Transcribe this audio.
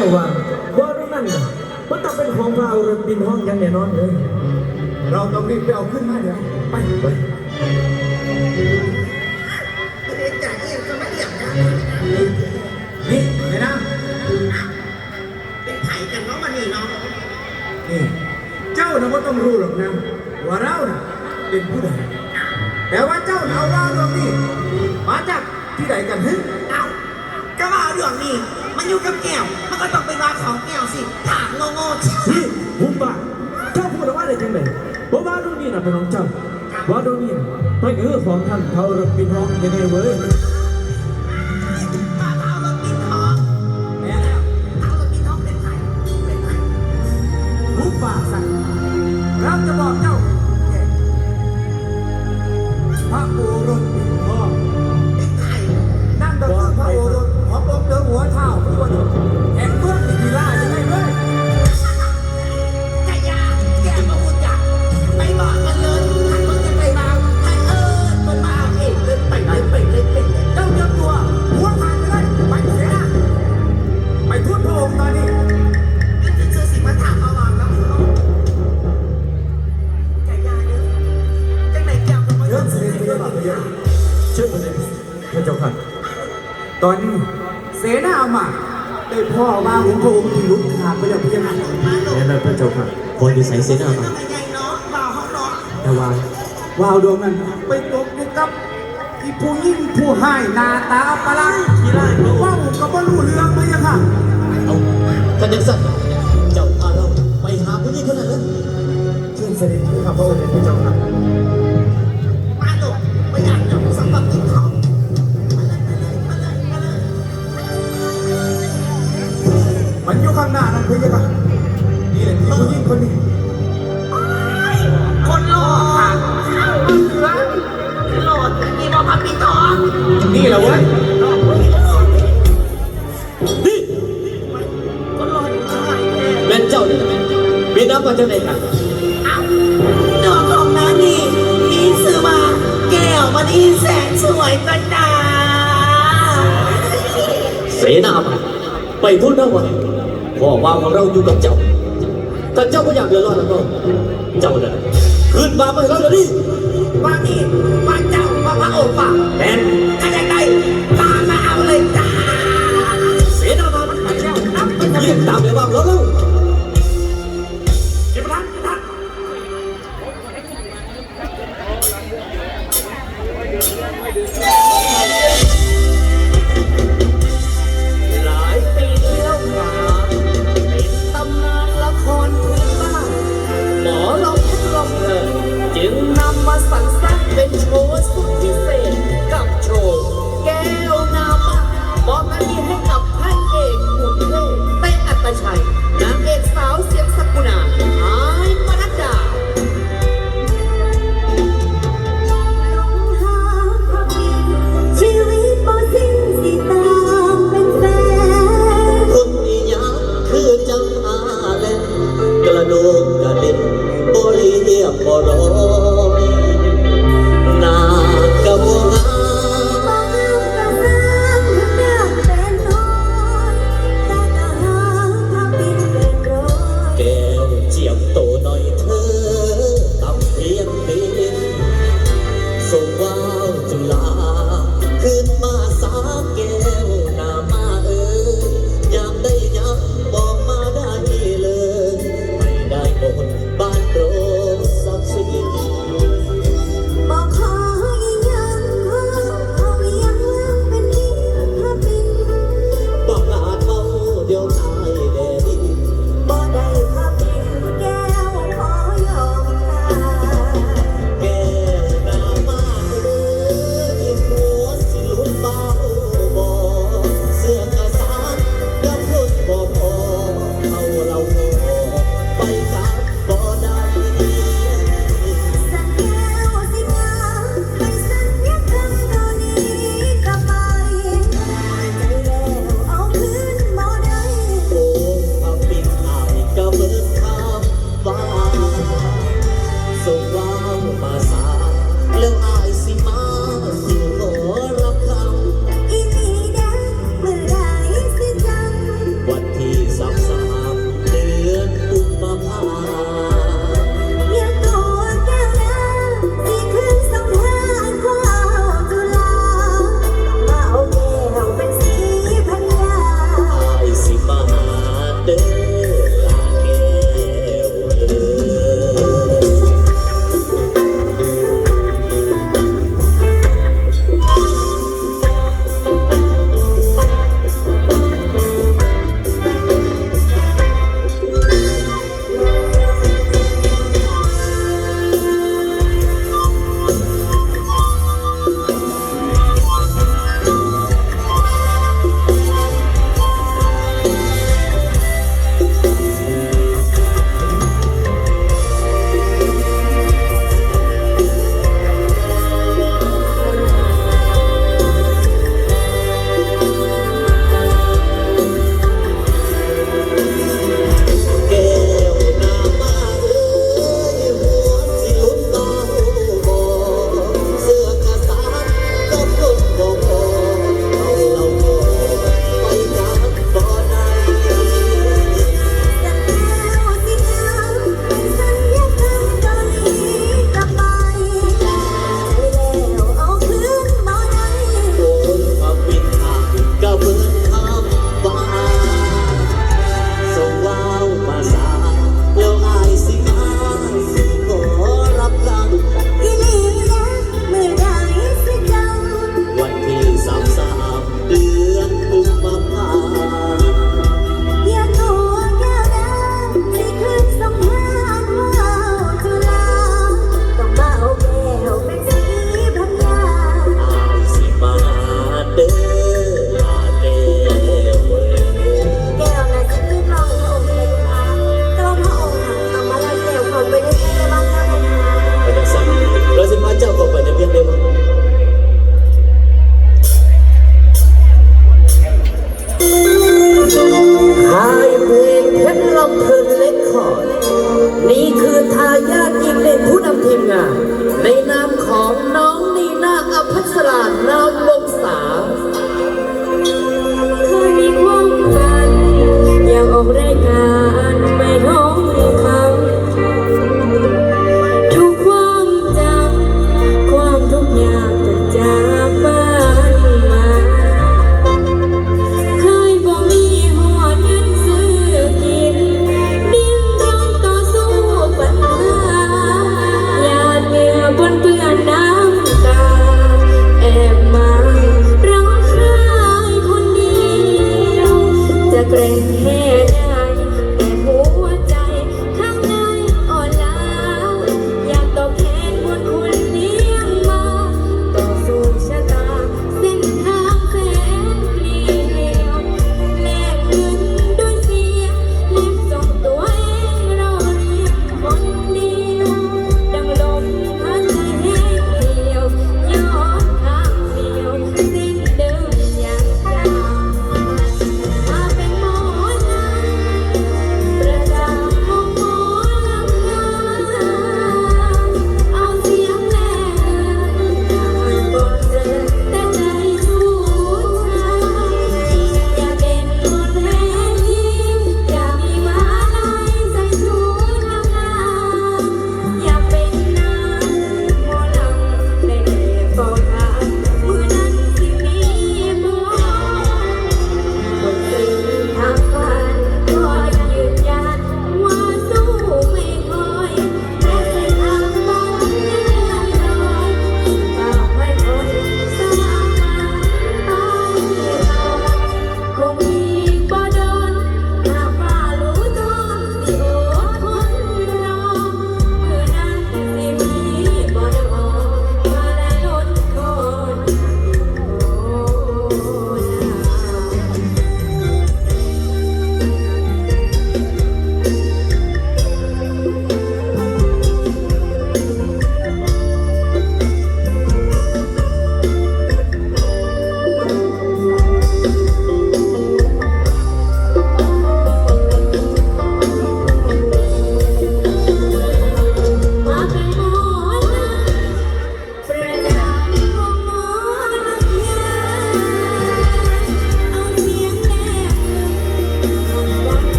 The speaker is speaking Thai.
จ้าว่าว่าตรงนั้นน่ะมันต้องเป็นของพระเอารถบินห้องอยังแน่นอนเลยเราต้องรีบไปเอาขึ้นมาเดี๋ยวไปไปเด็กจ่ายเองก็ไม่เรียกนะนี่ไอ้นะเป็นไผ่กันเนาะมันนี่เนาะนี่เจ้าน่ะก็ต้องรู้หรอกนะว่าเราน่ะเป็นผู้ใดแต่ว่าเจ้าน่ะเอาว่าวดวงนี้มาจากที่ใดกันฮึเอ้าก็ว่าเรื่องนี้ มันอยู่กับแก้ว มันก็ต้องไปว่าของแก้วสิถามโง่ๆชินี่หุบปากเจ้าพูดว่าอะไรจริงเลยบอกว่าตรงนี้น่ะเป็นของเจ้าว่าตรงนี้น่ะมันคือของท่านพระเอารถบินห้องยังไงเว้ย พระเจ้าค่ะ ตอนนี้เสนาอามาตย์ได้พ่อว่าของพระองค์ที่ลุกขาดไปแล้วเพียงนั้นมาหลแน่นอนพระเจ้าค่ะพออยู่ใส่เสนามาทำไมใหญ่เนาะบ่าวห้องเนาะแต่ว่าว่าวดวงนั้นไปตกอยู่กับอีผู้ยิ่งผู้ให้หน้าตาประหลาดที่ไรว่าวก็บ่รู้เรื่องเลยอะค่ะเอาท่านยังสั่นเนี่แหละเว้ยนี่คนหล่ออยู่ข้างในแน่แม่นเจ้าเนี่ยมีน้ำมาจากไหนกันเอ้าดอกของน้านี่มีซื้อมาแก้วมันอีแสนสวยจังนะเสนามาไปพูดนะว่าพ่อว่าของเราอยู่กับเจ้า ถ้าเจ้าก็อยากเดือดร้อนแล้วก็เจ้าเนี่ยขึ้นมาไม่เราเดี๋ยวนี้ว่านี่ว่าเจ้า ว่าพระองค์ป่ะแม่นถ้าอยากได้ตามมาเอาเลยจ้าเสนามามันไปแล้วนับไปเรียกตามเลยว่าเราแล้ว วันที่สามสาม